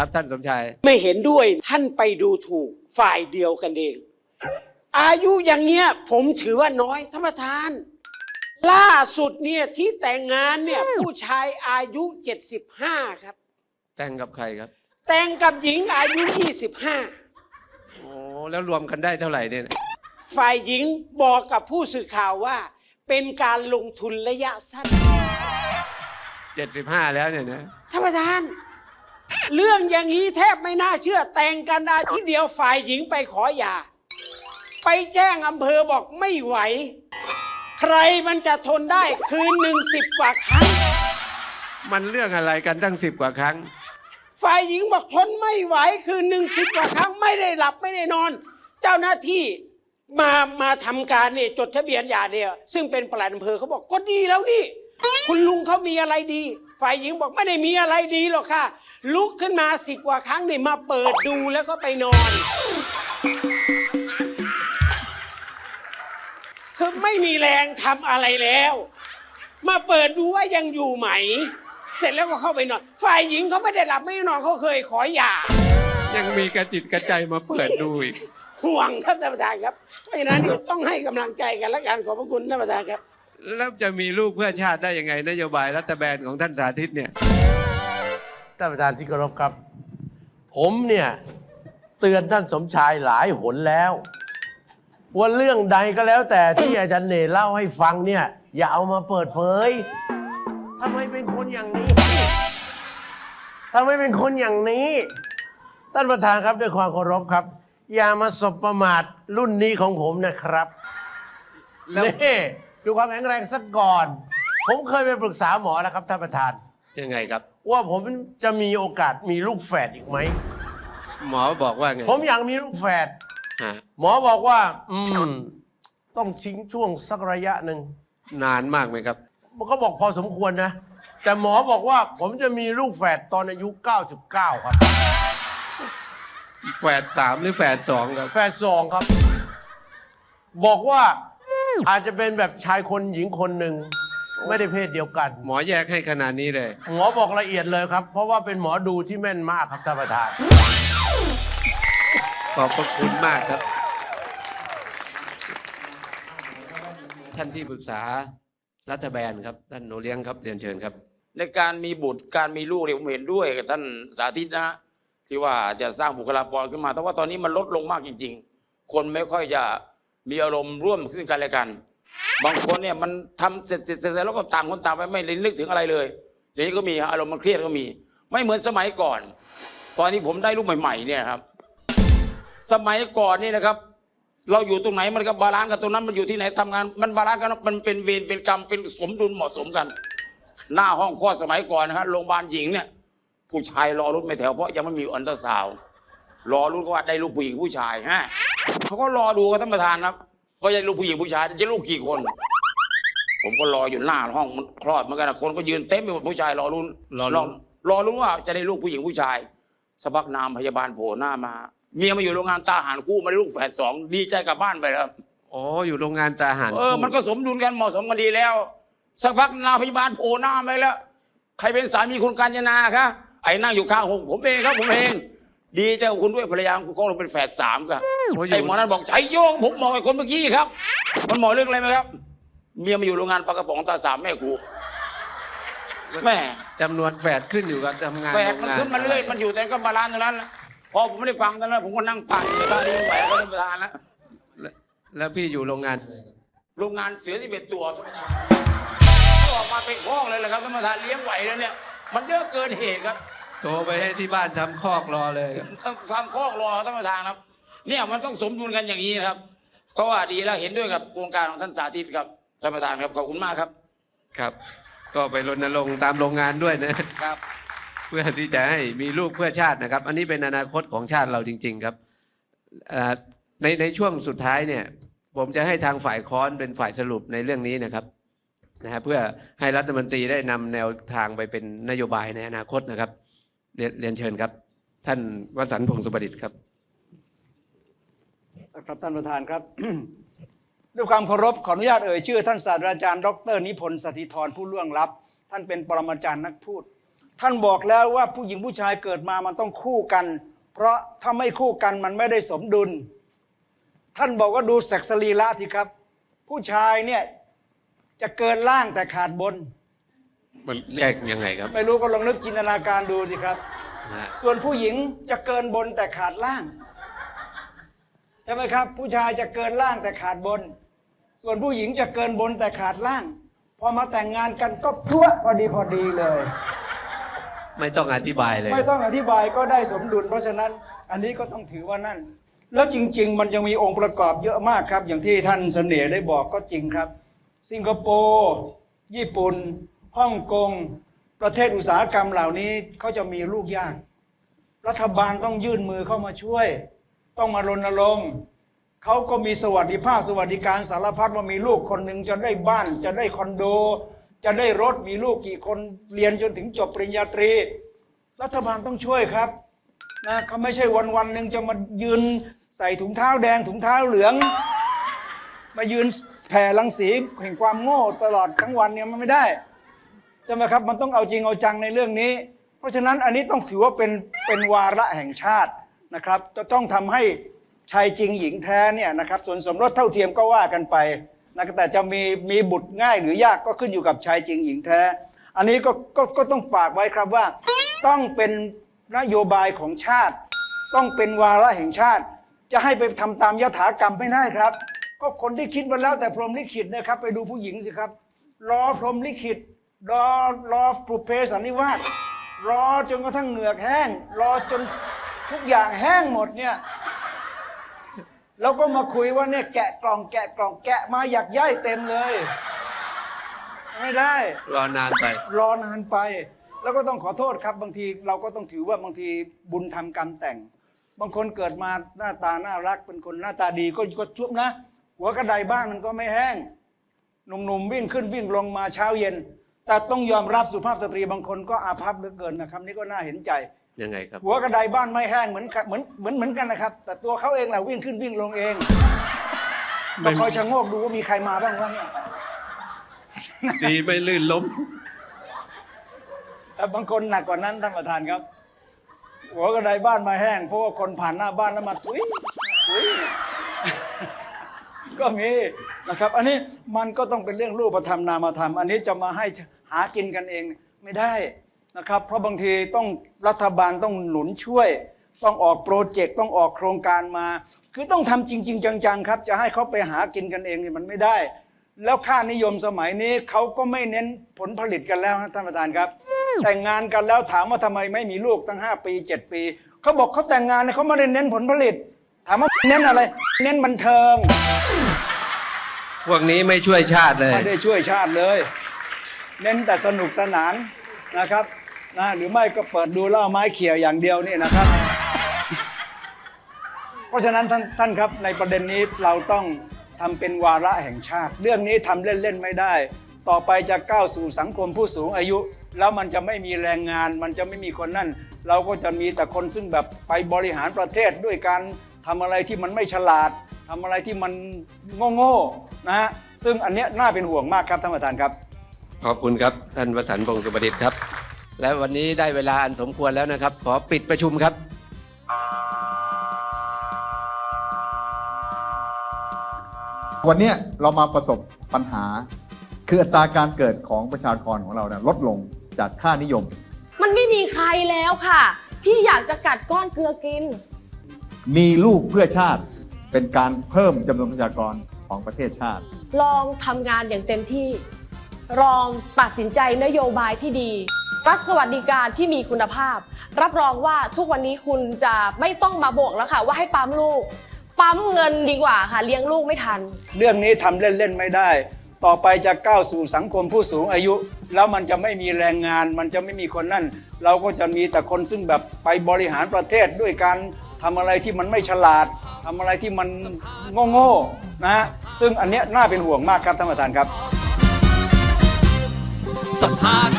ครับท่านสมชาย ไม่เห็นด้วยท่านไปดูถูกฝ่ายเดียวกันเอง อายุอย่างเงี้ยผมถือว่าน้อยท่านประธาน ล่าสุดเนี่ยที่แต่งงานเนี่ยผู้ชายอายุ 75 ครับ แต่งกับใครครับ แต่งกับหญิงอายุ 25 โอ้แล้วรวมกันได้เท่าไหร่เนี่ยฝ่ายหญิงบอกกับผู้สื่อข่าวว่า เป็นการลงทุนระยะสั้น เจ็ดสิบห้าแล้วเนี่ยนะท่านประธาน เรื่องอย่างนี้แทบไม่น่าเชื่อแต่งกันอาทิตย์เดียวฝ่ายหญิงไปขอหย่า ไปแจ้งอำเภอบอกไม่ไหว ใครมันจะทนได้คืนหนึ่งสิบกว่าครั้ง มันเรื่องอะไรกันตั้งสิบกว่าครั้ง ฝ่ายหญิงบอกทนไม่ไหวคืนหนึ่งสิบกว่าครั้งไม่ได้หลับไม่ได้นอน เจ้าหน้าที่มามาทำการเนี่ยจดทะเบียนหย่าเนี่ยซึ่งเป็นปลัดอำเภอเขาบอกก็ดีแล้วนี่ คุณลุงเขามีอะไรดี ฝ่ายหญิงบอกไม่ได้มีอะไรดีหรอกค่ะ ลุกขึ้นมาสิบกว่าครั้งเนี่ยมาเปิดดูแล้วก็ไปนอน คือไม่มีแรงทำอะไรแล้ว มาเปิดดูว่ายังอยู่ไหม เสร็จแล้วก็เข้าไปนอน ฝ่ายหญิงเขาไม่ได้หลับไม่ได้นอนเขาเคยขอหย่า ยังมีกระจิตกระใจมาเปิดดูอีก ห่วงครับท่านประธานครับ เพราะฉะนั้นเดี๋ยวต้องให้กำลังใจกันและกันขอบพระคุณท่านประธานครับ แล้วจะมีลูกเพื่อชาติได้ยังไง นโยบายรัฐบาลของท่านสาธิตเนี่ย ท่านประธานที่เคารพครับ ผมเนี่ย เตือนท่านสมชายหลายหนแล้ว ว่าเรื่องใดก็แล้วแต่ที่อาจารย์เนเล่าให้ฟังเนี่ย อย่าเอามาเปิดเผยทำไมเป็นคนอย่างนี้ทำไมเป็นคนอย่างนี้ ท่านประธานครับด้วยความเคารพครับ อย่ามาสบประมาทรุ่นนี้ของผมนะครับแล้ว นี่ ดูความแข็งแรงสักก่อน ผมเคยไปปรึกษาหมอแล้วครับท่านประธาน ยังไงครับ ว่าผมจะมีโอกาสมีลูกแฝดอีกไหม หมอบอกว่าไงผมอยากมีลูกแฝดฮะหมอบอกว่า อืม ต้องทิ้งช่วงสักระยะหนึ่ง นานมากไหมครับ มันก็บอกพอสมควรนะ แต่หมอบอกว่าผมจะมีลูกแฝดตอนอายุ 99 ครับ แฝดสามหรือแฝดสองครับ แฝดสองครับ บอกว่า อาจจะเป็นแบบชายคนหญิงคนหนึ่งไม่ได้เพศเดียวกัน หมอแยกให้ขนาดนี้เลย หมอบอกละเอียดเลยครับ เพราะว่าเป็นหมอดูที่แม่นมากครับท่านประธาน ขอบพระคุณมากครับ ท่านที่ปรึกษารัฐบาลครับ ท่านโนเลี้ยงครับเรียนเชิญครับ ในการมีบุตรการมีลูกเนี่ยผมเห็นด้วยกับท่านสาธิตนะที่ว่าจะสร้างบุคลากรขึ้นมา แต่ว่าตอนนี้มันลดลงมากจริง ๆ คนไม่ค่อยจะ มีอารมณ์ร่วมซึ่งกันและกัน บางคนเนี่ยมันทำเสร็จเสร็จเสร็จแล้วก็ต่างคนต่างไปไม่ได้นึกถึงอะไรเลยอย่างนี้ก็มีอารมณ์มันเครียดก็มี ไม่เหมือนสมัยก่อน ตอนที่ผมได้ลูกใหม่ ๆ เนี่ยครับ สมัยก่อนนี่นะครับ เราอยู่ตรงไหนมันก็บาลานซ์กันตรงนั้นมันอยู่ที่ไหนทำงาน มันบาลานซ์กันมันเป็นเวรเป็นกรรมเป็นสมดุลเหมาะสมกัน หน้าห้องคลอดสมัยก่อนนะครับโรงพยาบาลหญิงเนี่ยผู้ชายรอรุ่นไม่แถวเพราะยังไม่มีอันตราซาว รอรุ่นก็ว่าได้ลูกผู้หญิงผู้ชายฮะ เขาก็รอดูกันท่านประธานครับว่าจะลูกผู้หญิงผู้ชายจะลูกกี่คน ผมก็รออยู่หน้าห้องมันคลอดเหมือนกันนะคนก็ยืนเต็มไปหมดผู้ชายรอรุ่นรอลุ้น รอรุ่นว่าจะได้ลูกผู้หญิงผู้ชายสักพักนามพยาบาลโผล่หน้ามา เมียมาอยู่โรงงานตาหารคู่มาได้ลูกแฝดสองดีใจกลับบ้านไปแล้วอ๋ออยู่โรงงานตราหารเออมันก็สมดุลกันเหมาะสมกันดีแล้ว สักพักนางพยาบาลโผล่หน้าไปแล้ว ใครเป็นสามีคุณกัญญนาคะไอ้นั่งอยู่ข้างผมผมเองครับผมเอง ดีใจกับคุณด้วยภรรยาคุณของเราเป็นแฝดสามครับโอ้ยอไอ้ยู่หมอนั้นบอกใช้โยงผมมองไอ้คนเมื่อกี้ครับ มันหมอเรื่องอะไรไหมครับ เมียมาอยู่โรงงานปลากระป๋องตาสามแม่ครูแม่จำนวนแฝดขึ้นอยู่กับทำงานแฝดโงมันงขึ้นมาเรื่อยมันอยู่แต่ก็บาลานซ์ตรงนั้นแหละพอผมไม่ได้ฟังตอนนั้นผมก็นั่งปั่นอยู่ตอนนี้ไม่ไหวก็เป็นประธานแล้วแล้วแล้วพี่อยู่โรงงานอะไรครับโรงงานเสือที่เป็นตัวก็ออกมาเป็นข้องเลยแหละครับท่านประธานเลี้ยงไหวแล้วเนี่ย มันเยอะเกินเหตุครับ โทรไปให้ที่บ้านทำคอกรอเลยครับต้องทำข้องรอท่านประธานครับ เนี่ยมันต้องสมดุลกันอย่างนี้นะครับก็ว่าดีแล้วเห็นด้วยกับโครงการของท่านสาธิตครับท่านประธานครับขอบคุณมากครับครับ ก็ไปรณรงค์ตามโรงงานด้วยนะ ครับ เพื่อที่จะให้มีลูกเพื่อชาตินะครับ อันนี้เป็นอนาคตของชาติเราจริง ๆครับเอ่อในในช่วงสุดท้ายเนี่ย ผมจะให้ทางฝ่ายค้อนเป็นฝ่ายสรุปในเรื่องนี้นะครับนะฮะเพื่อให้รัฐมนตรีได้นำแนวทางไปเป็นนโยบายในอนาคตนะครับ เรียนเรียนเชิญครับ ท่านวสันต์พงศ์สุประดิษฐ์ครับ ครับท่านประธานครับ ด้วยความเคารพขออนุญาตเอ่ยชื่อ ท่านศาสตราจารย์ดรนิพนธ์สถิธรผู้ล่วงลับ ท่านเป็นปรมาจารย์นักพูด ท่านบอกแล้วว่าผู้หญิงผู้ชายเกิดมามันต้องคู่กัน เพราะถ้าไม่คู่กันมันไม่ได้สมดุล ท่านบอกว่าดูเซ็กสรีระทีครับ ผู้ชายเนี่ยจะเกินล่างแต่ขาดบน มันแยกยังไงครับไม่รู้ก็ลองนึกจินตนาการดูสิครับ นะฮะส่วนผู้หญิงจะเกินบนแต่ขาดล่างใช่ไหมครับ ผู้ชายจะเกินล่างแต่ขาดบน ส่วนผู้หญิงจะเกินบนแต่ขาดล่าง พอมาแต่งงานกันก็พรวดพอดีพอดีเลย ไม่ต้องอธิบายเลย ไม่ต้องอธิบายก็ได้สมดุล เพราะฉะนั้นอันนี้ก็ต้องถือว่านั่น แล้วจริง ๆ มันยังมีองค์ประกอบเยอะมากครับ อย่างที่ท่านเสน่ห์ได้บอกก็จริงครับ สิงคโปร์ญี่ปุ่น ฮ่องกงประเทศอุตสาหกรรมเหล่านี้เขาจะมีลูกยาก รัฐบาลต้องยื่นมือเข้ามาช่วย ต้องมารณรงค์เขาก็มีสวัสดิภาพสวัสดิการสารพัดว่ามีลูกคนหนึ่งจะได้บ้าน จะได้คอนโด จะได้รถมีลูกกี่คนเรียนจนถึงจบปริญญาตรี รัฐบาลต้องช่วยครับนะเขาไม่ใช่วันวันหนึ่งจะมายืนใส่ถุงเท้าแดงถุงเท้าเหลือง มายืนแผ่รังสีแห่งความโง่ตลอดทั้งวันเนี่ยมันไม่ได้ ช่ไหมครับมันต้องเอาจริงเอาจังในเรื่องนี้ เพราะฉะนั้นอันนี้ต้องถือว่าเป็นเป็นวาระแห่งชาตินะครับ จะต้องทำให้ชายจริงหญิงแท้เนี่ยนะครับส่วนสมรสเท่าเทียมก็ว่ากันไปนะแต่จะมีมีบุตรง่ายหรือยากก็ขึ้นอยู่กับชายจริงหญิงแท้ อันนี้ก็ก็ก็ต้องฝากไว้ครับว่า ต้องเป็นนโยบายของชาติ ต้องเป็นวาระแห่งชาติ จะให้ไปทำตามยถากรรมไม่ได้ครับ ก็คนที่คิดมาแล้วแต่พรหมลิขิตนะครับ ไปดูผู้หญิงสิครับรอพรหมลิขิต รอรอปรุเพสันนิวาสรอจนกระทั่งเหงือกแห้ง รอจนทุกอย่างแห้งหมดเนี่ยแล้วก็มาคุยว่าเนี่ยแกะกล่องแกะกล่องแกะมาอยากย่ายเต็มเลย ไม่ได้ รอนานไป รอนานไป แล้วก็ต้องขอโทษครับ บางทีเราก็ต้องถือว่าบางทีบุญทำกรรมแต่ง บางคนเกิดมาหน้าตาน่ารัก เป็นคนหน้าตาดีก็ก็ชุบนะ หัวกระไดบ้านมันก็ไม่แห้งหนุ่มๆวิ่งขึ้นวิ่งลงมาเช้าเย็น แต่ต้องยอมรับสุภาพสตรีบางคนก็อาภัพเหลือเกินนะครับ นี่ก็น่าเห็นใจยังไงครับ หัวกระไดบ้านไม่แห้งเหมือนกันเหมือนเหมือนเหมือนกันนะครับ แต่ตัวเขาเองแหละวิ่งขึ้นวิ่งลงเองไม่ ต้องคอยชะโงกดูว่ามีใครมาบ้างวะเนี่ยดีไม่ลื่นล้ม แต่บางคนหนักกว่านั้นท่านประธานครับ หัวกระไดบ้านมาแห้งเพราะว่าคนผ่านหน้าบ้านแล้วมาทุยทุยก็มีนะครับ อันนี้มันก็ต้องเป็นเรื่องรูปธรรมนามธรรม อันนี้จะมาให้ หากินกันเองไม่ได้นะครับ เพราะบางทีต้องรัฐบาลต้องหนุนช่วย ต้องออกโปรเจกต์ต้องออกโครงการมา คือต้องทำจริง ๆ จังๆครับ จะให้เขาไปหากินกันเองนี่มันไม่ได้ แล้วค่านิยมสมัยนี้เขาก็ไม่เน้นผลผลิตกันแล้วนะท่านประธานครับ แต่งงานกันแล้วถามว่าทำไมไม่มีลูกตั้ง 5 ปี 7 ปีเขาบอกเขาแต่งงานเนี่ยเขาไม่ได้เน้นผลผลิต ถามว่าเน้นอะไร เน้นบันเทิงพวกนี้ไม่ช่วยชาติเลย ไม่ได้ช่วยชาติเลย เน้นแต่สนุกสนานนะครับนะหรือไม่ก็เปิดดูเหล่าไม้เขี่ยอย่างเดียวนี่นะครับ เพราะฉะนั้นท่านท่านครับในประเด็นนี้เราต้องทำเป็นวาระแห่งชาติ เรื่องนี้ทำเล่นๆไม่ได้ ต่อไปจะก้าวสู่สังคมผู้สูงอายุ แล้วมันจะไม่มีแรงงาน มันจะไม่มีคนนั่น เราก็จะมีแต่คนซึ่งแบบไปบริหารประเทศด้วยการทำอะไรที่มันไม่ฉลาดทำอะไรที่มันโง่ๆนะฮะซึ่งอันเนี้ยน่าเป็นห่วงมากครับท่านประธานครับ ขอบคุณครับ ท่านวสันต์พงศ์สุประดิษฐ์ครับ และวันนี้ได้เวลาอันสมควรแล้วนะครับ ขอปิดประชุมครับ วันเนี้ยเรามาประสบปัญหา คืออัตราการเกิดของประชากรของเราเนี่ยลดลงจากค่านิยม มันไม่มีใครแล้วค่ะ ที่อยากจะกัดก้อนเกลือกิน มีลูกเพื่อชาติเป็นการเพิ่มจำนวนประชากรของประเทศชาติ ลองทำงานอย่างเต็มที่ ลองตัดสินใจนโยบายที่ดีรัฐสวัสดิการที่มีคุณภาพ รับรองว่าทุกวันนี้คุณจะไม่ต้องมาบอกแล้วค่ะ ว่าให้ปั๊มลูก ปั๊มเงินดีกว่าค่ะเลี้ยงลูกไม่ทัน เรื่องนี้ทำเล่น ๆ ไม่ได้ ต่อไปจะก้าวสู่สังคมผู้สูงอายุ แล้วมันจะไม่มีแรงงาน มันจะไม่มีคนนั่น เราก็จะมีแต่คนซึ่งแบบไปบริหารประเทศด้วยการทำอะไรที่มันไม่ฉลาดทำอะไรที่มันโง่ๆนะฮะซึ่งอันเนี้ยน่าเป็นห่วงมากครับท่านประธานครับ สภา